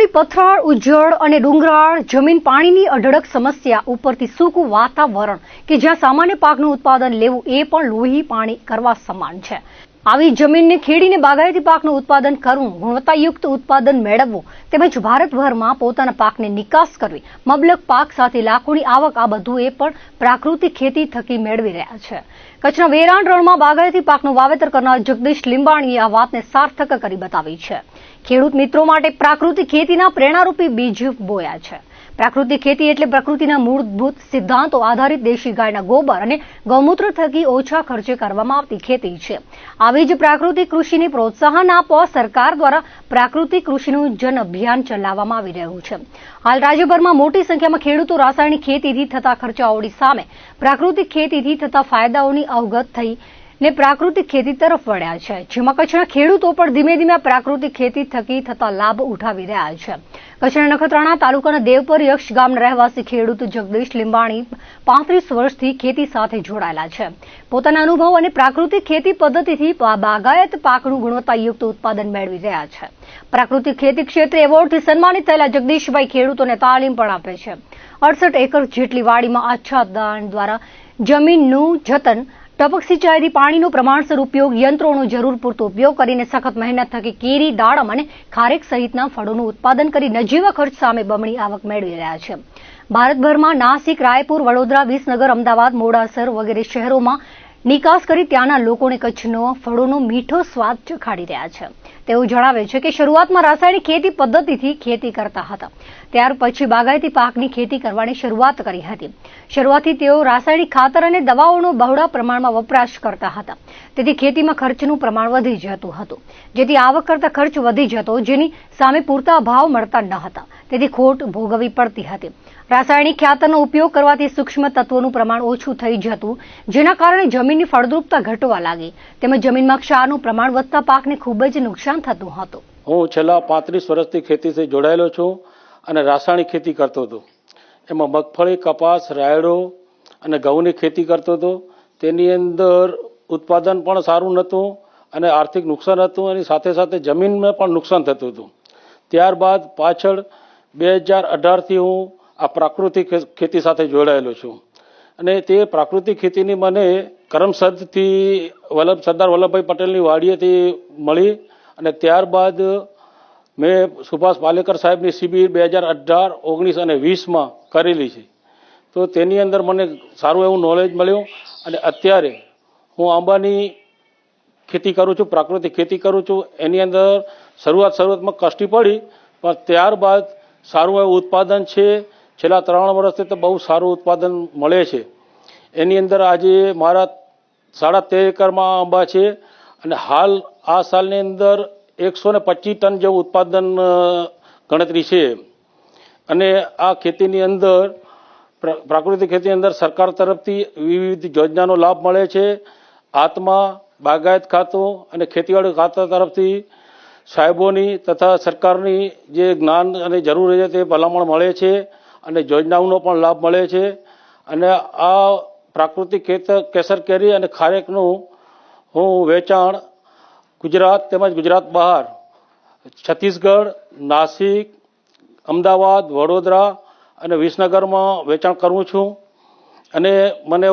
જંગલોની પથરાળ ઉજ્જડ અને ડુંગરાળ જમીન પાણીની અઢળક સમસ્યા ઉપરથી સૂકું વાતાવરણ કે જ્યાં સામાન્ય પાકનું ઉત્પાદન લેવું એ પણ લોહી પાણી કરવા સમાન છે. આવી જમીનને ખેડીને બાગાયતી પાકનું ઉત્પાદન કરવું, ગુણવત્તાયુક્ત ઉત્પાદન મેળવવું તેમજ ભારતભરમાં પોતાના પાકને નિકાસ કરવી મબલક પાક સાથે લાખોની આવક, આ બધું એ પણ પ્રાકૃતિક ખેતી થકી મેળવી રહ્યા છે. કચ્છના વેરાણ રણમાં બાગાયતી પાકનું વાવેતર કરનાર જગદીશ લીંબાણીએ આ વાતને સાર્થક કરી બતાવી છે. ખેડૂત મિત્રો માટે પ્રાકૃતિક ખેતીના પ્રેરણારૂપી બીજ બોયા છે. પ્રાકૃતિક ખેતી એટલે પ્રકૃતિના મૂળભૂત સિદ્ધાંતો આધારિત દેશી ગાયના ગોબર અને ગૌમૂત્ર થકી ઓછા ખર્ચે કરવામાં આવતી ખેતી છે. આવી જ પ્રાકૃતિક કૃષિને પ્રોત્સાહન આપવા સરકાર દ્વારા પ્રાકૃતિક કૃષિનું જન અભિયાન ચલાવવામાં આવી રહ્યું છે. હાલ રાજ્યભરમાં મોટી સંખ્યામાં ખેડૂતો રાસાયણિક ખેતીથી થતા ખર્ચાઓની સામે પ્રાકૃતિક ખેતીથી થતા ફાયદાઓની અવગત થઈ ને પ્રાકૃતિક ખેતી તરફ વળ્યા છે. જેમાં કચ્છના ખેડૂતો પણ ધીમે ધીમે પ્રાકૃતિક ખેતી થકી થતા લાભ ઉઠાવી રહ્યા છે. કચ્છના નખત્રાણા તાલુકાના દેવપર યક્ષ ગામના રહેવાસી ખેડૂત જગદીશ લીંબાણી પાંત્રીસ વર્ષથી ખેતી સાથે જોડાયેલા છે. પોતાના અનુભવ અને પ્રાકૃતિક ખેતી પદ્ધતિથી બાગાયત પાકનું ગુણવત્તાયુક્ત ઉત્પાદન મેળવી રહ્યા છે. પ્રાકૃતિક ખેતી ક્ષેત્રે એવોર્ડથી સન્માનિત થયેલા જગદીશભાઈ ખેડૂતોને તાલીમ પણ આપે છે. અડસઠ એકર જેટલી વાડીમાં આચ્છાદાન દ્વારા જમીનનું જતન ટપક સિંચાઈથી પાણીનો પ્રમાણસર ઉપયોગ યંત્રોનો જરૂર પૂરતો ઉપયોગ કરીને સખત મહેનત થકી કેરી, દાડમ અને ખારેક સહિતના ફળોનું ઉત્પાદન કરી નજીવા ખર્ચ સામે બમણી આવક મેળવી રહ્યા છે. ભારતભરમાં નાસિક, રાયપુર, વડોદરા, વિસનગર, અમદાવાદ, મોડાસર વગેરે શહેરોમાં નિકાસ કરી ત્યાંના લોકોને કચ્છનો ફળોનો મીઠો સ્વાદ ચખાડી રહ્યા છે. તેઓ જણાવે છે કે શરૂઆતમાં રાસાયણિક ખેતી પદ્ધતિથી ખેતી કરતા હતા. ત્યાર પછી બાગાયતી પાકની ખેતી કરવાની શરૂઆત કરી હતી. શરૂઆતથી તેઓ રાસાયણિક ખાતર અને દવાઓનો બહોળા પ્રમાણમાં વપરાશ કરતા હતા. તેથી ખેતીમાં ખર્ચનું પ્રમાણ વધી જતું હતું. જેથી આવક કરતા ખર્ચ વધી જતો, જેની સામે પૂરતા ભાવ મળતા ન હતા. તેથી ખોટ ભોગવવી પડતી હતી. રાસાયણિક ખાતરનો ઉપયોગ કરવાથી સૂક્ષ્મ તત્વોનું પ્રમાણ ઓછું થઈ જતું, જેના કારણે જમીનની ફળદ્રુપતા ઘટવા લાગી. તેમજ જમીનમાં ક્ષારનું પ્રમાણ વધતા પાકને ખૂબ જ નુકસાન થતું હતું. હું છેલ્લા પાંત્રીસ વર્ષથી ખેતીથી જોડાયેલો છું અને રાસાયણિક ખેતી કરતો હતો. એમાં મગફળી, કપાસ, રાયડો અને ઘઉંની ખેતી કરતો હતો. તેની અંદર ઉત્પાદન પણ સારું નહોતું અને આર્થિક નુકસાન હતું. અને સાથે સાથે જમીનને પણ નુકસાન થતું હતું. ત્યારબાદ પાછળ બે હજાર અઢારથી હું આ પ્રાકૃતિક ખેતી સાથે જોડાયેલો છું. અને તે પ્રાકૃતિક ખેતીની મને કરમસદથી વલ્લભ, સરદાર વલ્લભભાઈ પટેલની વાડીએથી મળી અને ત્યારબાદ મેં સુભાષ પાલેકર સાહેબની શિબિર બે હજાર અઢાર, ઓગણીસ અને વીસમાં કરેલી છે. તો તેની અંદર મને સારું એવું નોલેજ મળ્યું અને અત્યારે હું આંબાની ખેતી કરું છું, પ્રાકૃતિક ખેતી કરું છું. એની અંદર શરૂઆત શરૂઆતમાં કષ્ટી પડી, પણ ત્યારબાદ સારું એવું ઉત્પાદન છે. છેલ્લા ત્રણ વર્ષથી તો બહુ સારું ઉત્પાદન મળે છે. એની અંદર આજે મારા સાડા તેર એકરમાં આંબા છે અને હાલ આ સાલની અંદર એકસો ને પચીસ ટન જેવું ઉત્પાદન ગણતરી છે. અને આ ખેતીની અંદર, પ્ર- પ્રાકૃતિક ખેતીની અંદર સરકાર તરફથી વિવિધ યોજનાનો લાભ મળે છે. આત્મા, બાગાયત ખાતું અને ખેતીવાડી ખાતા તરફથી સાહેબોની તથા સરકારની જે જ્ઞાન અને જરૂર છે તે ભલામણ મળે છે અને યોજનાઓનો પણ લાભ મળે છે. અને આ પ્રાકૃતિક કેસર કેરી અને ખારેકનું હું વેચાણ ગુજરાત તેમજ ગુજરાત બહાર, છત્તીસગઢ, નાસિક, અમદાવાદ, વડોદરા અને વિસનગરમાં વેચાણ કરું છું. અને મને